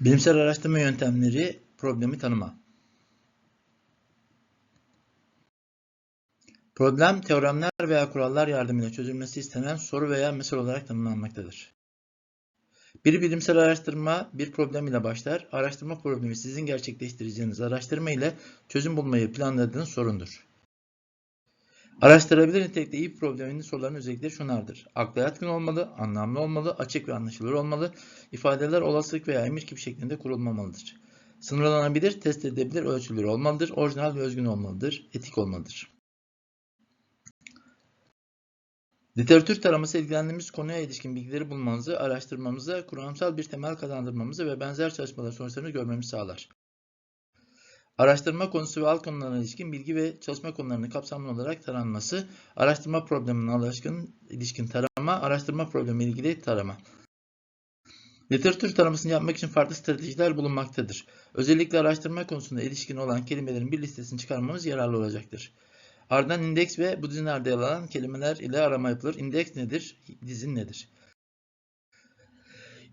Bilimsel araştırma yöntemleri problemi tanıma. Problem, teoremler veya kurallar yardımıyla çözülmesi istenen soru veya mesele olarak tanımlanmaktadır. Bir bilimsel araştırma bir problem ile başlar. Araştırma problemi sizin gerçekleştireceğiniz araştırma ile çözüm bulmayı planladığınız sorundur. Araştırabilir nitelikte iyi bir problemin soruların özellikleri şunlardır. Akla yatkın olmalı, anlamlı olmalı, açık ve anlaşılır olmalı, ifadeler olasılık veya emir gibi şeklinde kurulmamalıdır. Sınırlanabilir, test edilebilir, ölçülür olmalıdır, orijinal ve özgün olmalıdır, etik olmalıdır. Literatür taraması ilgilendiğimiz konuya ilişkin bilgileri bulmamızı, araştırmamızı, kuramsal bir temel kazandırmamızı ve benzer çalışmaların sonuçlarını görmemizi sağlar. Araştırma konusu ve alt konularına ilişkin bilgi ve çalışma konularının kapsamlı olarak taranması, araştırma problemine ilişkin, ilişkin tarama, araştırma problemi ilgili tarama. Literatür taramasını yapmak için farklı stratejiler bulunmaktadır. Özellikle araştırma konusunda ilişkin olan kelimelerin bir listesini çıkarmamız yararlı olacaktır. Ardından indeks ve bu dizinlerde yer alan kelimeler ile arama yapılır. İndeks nedir? Dizin nedir?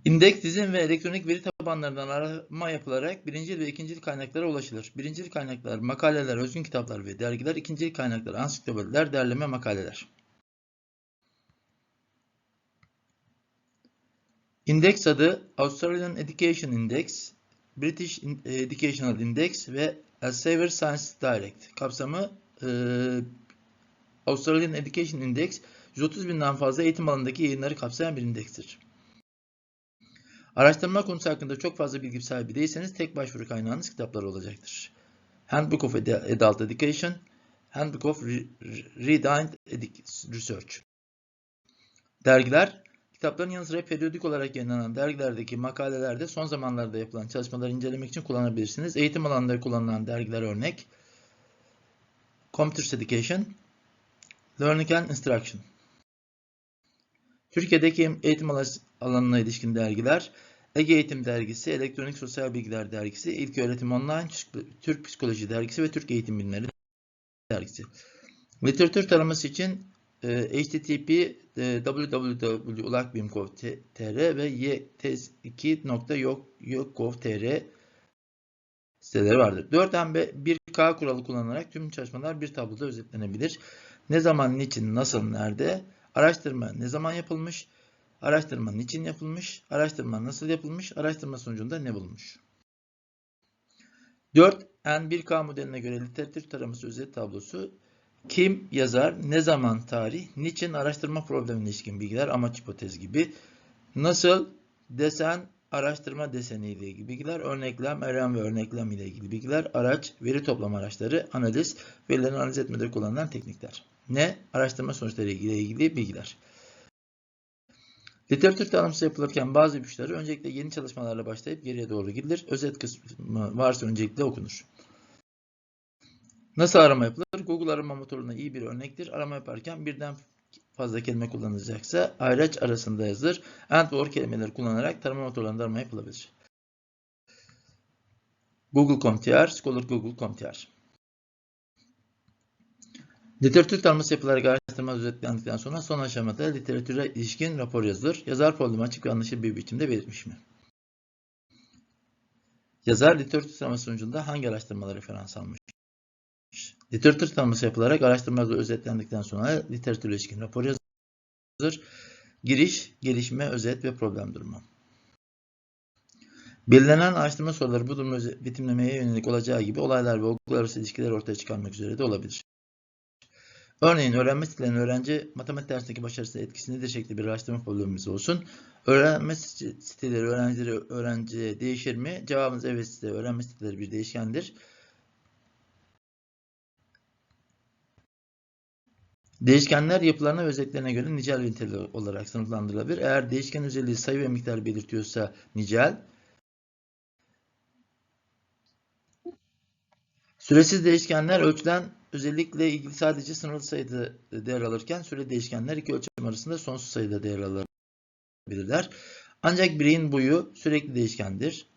İndeks, dizin ve elektronik veri tabanlarından arama yapılarak birincil ve ikincil kaynaklara ulaşılır. Birincil kaynaklar makaleler, özgün kitaplar ve dergiler, ikincil kaynaklar ansiklopediler, derleme makaleler. İndeks adı Australian Education Index, British Educational Index ve Elsevier Science Direct. Kapsamı e, Australian Education Index 130 binden fazla eğitim alanındaki yayınları kapsayan bir indekstir. Araştırma konusu hakkında çok fazla bilgi sahibi değilseniz tek başvuru kaynağınız kitaplar olacaktır. Handbook of Adult Education, Handbook of Read Research. Dergiler, kitapların yanı sıra periyodik olarak yayınlanan dergilerdeki makalelerde son zamanlarda yapılan çalışmaları incelemek için kullanabilirsiniz. Eğitim alanında kullanılan dergiler örnek. Computer Education, Learning and Instruction. Türkiye'deki eğitim alanına ilişkin dergiler, Ege Eğitim Dergisi, Elektronik Sosyal Bilgiler Dergisi, İlk Öğretim Online, Türk Psikoloji Dergisi ve Türk Eğitim Bilimleri Dergisi. Literatür taraması için e, http e, www.ulakbim.gov.tr ve ytes2.yok.gov.tr siteleri vardır. 4M 1K kuralı kullanarak tüm çalışmalar bir tabloda özetlenebilir. Ne zaman, niçin, nasıl, nerede, araştırma ne zaman yapılmış, araştırma niçin yapılmış, araştırma nasıl yapılmış, araştırma sonucunda ne bulunmuş. 4 N1K modeline göre literatür taraması özet tablosu. Kim, yazar, ne zaman, tarih, niçin, araştırma problemine ilişkin bilgiler, amaç, hipotez gibi, nasıl, desen, araştırma deseni ile ilgili bilgiler, örneklem, eylem ve örneklem ile ilgili bilgiler, araç, veri toplama araçları, analiz, verilerin analiz etmede kullanılan teknikler. Ne? Araştırma sonuçları ile ilgili bilgiler. Literatür tanımsı yapılırken bazı ipuçları öncelikle yeni çalışmalarla başlayıp geriye doğru gidilir. Özet kısmı varsa öncelikle okunur. Nasıl arama yapılır? Google arama motoruna iyi bir örnektir. Arama yaparken birden fazla kelime kullanılacaksa ayraç arasında yazılır. And or kelimeleri kullanarak tarama motorlarında arama yapılabilir. Google.com.tr, Scholar Google.com.tr Literatür taraması yapılarak araştırma özetlendikten sonra son aşamada literatüre ilişkin rapor yazılır. Yazar problemi açık ve anlaşılır bir biçimde belirtmiş mi? Yazar literatür taraması sonucunda hangi araştırmaları referans almış? Literatür tanıması yapılarak araştırmalar özetlendikten sonra literatür ilişkin rapor yazılır. Giriş, gelişme, özet ve problem durumu. Belirlenen araştırma soruları bu durumu betimlemeye yönelik olacağı gibi olaylar ve okullar arası ilişkiler ortaya çıkarmak üzere de olabilir. Örneğin öğrenme sitelerinin öğrenci matematik dersindeki başarısına etkisi nedir şeklinde bir araştırma problemimiz olsun. Öğrenme siteleri öğrencileri öğrenciye değişir mi? Cevabınız evet site öğrenme siteleri bir değişkendir. Değişkenler yapılarına ve özelliklerine göre nicel ve nitel olarak sınıflandırılabilir. Eğer değişken özelliği sayı ve miktar belirtiyorsa nicel, süresiz değişkenler ölçülen özellikle ilgili sadece sınırlı sayıda değer alırken süre değişkenler iki ölçüm arasında sonsuz sayıda değer alabilirler. Ancak bireyin boyu sürekli değişkendir.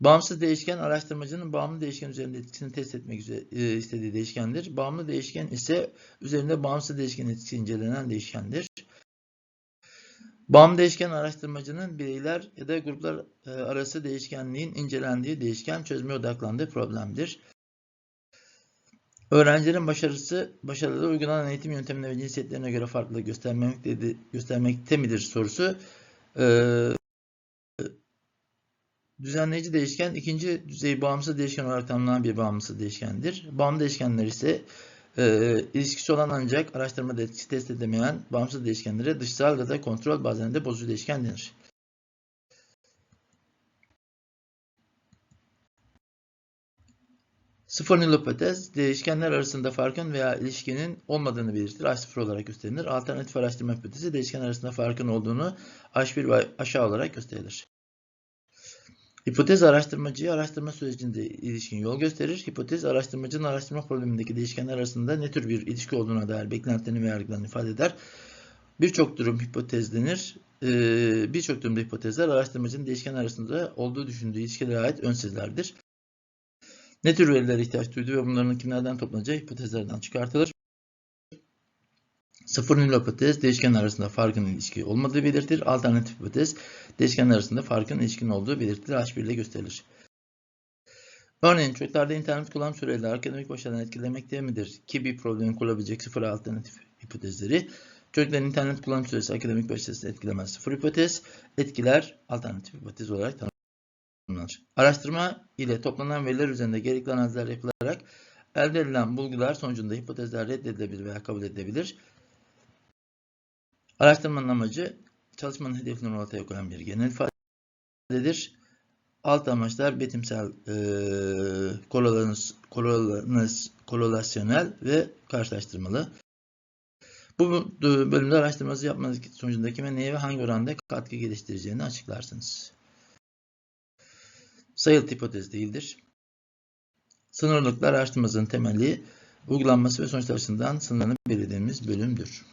Bağımsız değişken araştırmacının bağımlı değişken üzerinde etkisini test etmek istediği değişkendir. Bağımlı değişken ise üzerinde bağımsız değişken etkisi incelenen değişkendir. Bağımlı değişken araştırmacının bireyler ya da gruplar e, arası değişkenliğin incelendiği değişken çözmeye odaklandığı problemdir. Öğrencilerin başarısı, başarılı uygulanan eğitim yöntemine ve cinsiyetlerine göre farklılık göstermekte, göstermekte midir sorusu. Ee, düzenleyici değişken ikinci düzey bağımsız değişken olarak tanımlanan bir bağımsız değişkendir. Bağımlı değişkenler ise e, ilişkisi olan ancak araştırmada etkisi test edemeyen bağımsız değişkenlere dışsal ya da kontrol bazen de bozucu değişken denir. Sıfır nilopotez, değişkenler arasında farkın veya ilişkinin olmadığını belirtir. H0 olarak gösterilir. Alternatif araştırma hipotezi, değişken arasında farkın olduğunu H1 ve aşağı olarak gösterilir. Hipotez araştırmacıya araştırma sürecinde ilişkin yol gösterir. Hipotez araştırmacının araştırma problemindeki değişkenler arasında ne tür bir ilişki olduğuna dair beklentilerini ve yargılarını ifade eder. Birçok durum hipotezlenir. Ee, Birçok durumda hipotezler araştırmacının değişken arasında olduğu düşündüğü ilişkilere ait ön sezlerdir. Ne tür verilere ihtiyaç duyduğu ve bunların kimlerden toplanacağı hipotezlerden çıkartılır. Sıfır nil hipotez değişken arasında farkın ilişki olmadığı belirtir. Alternatif hipotez değişken arasında farkın ilişkin olduğu belirtilir. H1 ile gösterilir. Örneğin çocuklarda internet kullanım süreleri akademik başarıdan etkilemekte midir? Ki bir problemi kurabilecek sıfır alternatif hipotezleri. Çocukların internet kullanım süresi akademik başarısını etkilemez. Sıfır hipotez etkiler alternatif hipotez olarak tanımlanır. Araştırma ile toplanan veriler üzerinde gerekli analizler yapılarak elde edilen bulgular sonucunda hipotezler reddedilebilir veya kabul edilebilir. Araştırmanın amacı çalışmanın hedeflerini ortaya koyan bir genel ifadedir. Alt amaçlar betimsel, e, korelasyonel ve karşılaştırmalı. Bu bölümde araştırması yapmanız sonucunda kime neye ve hangi oranda katkı geliştireceğini açıklarsınız. Sayılı hipotez değildir. Sınırlılıklar araştırmasının temeli, uygulanması ve sonuçlar açısından sınırını belirlediğimiz bölümdür.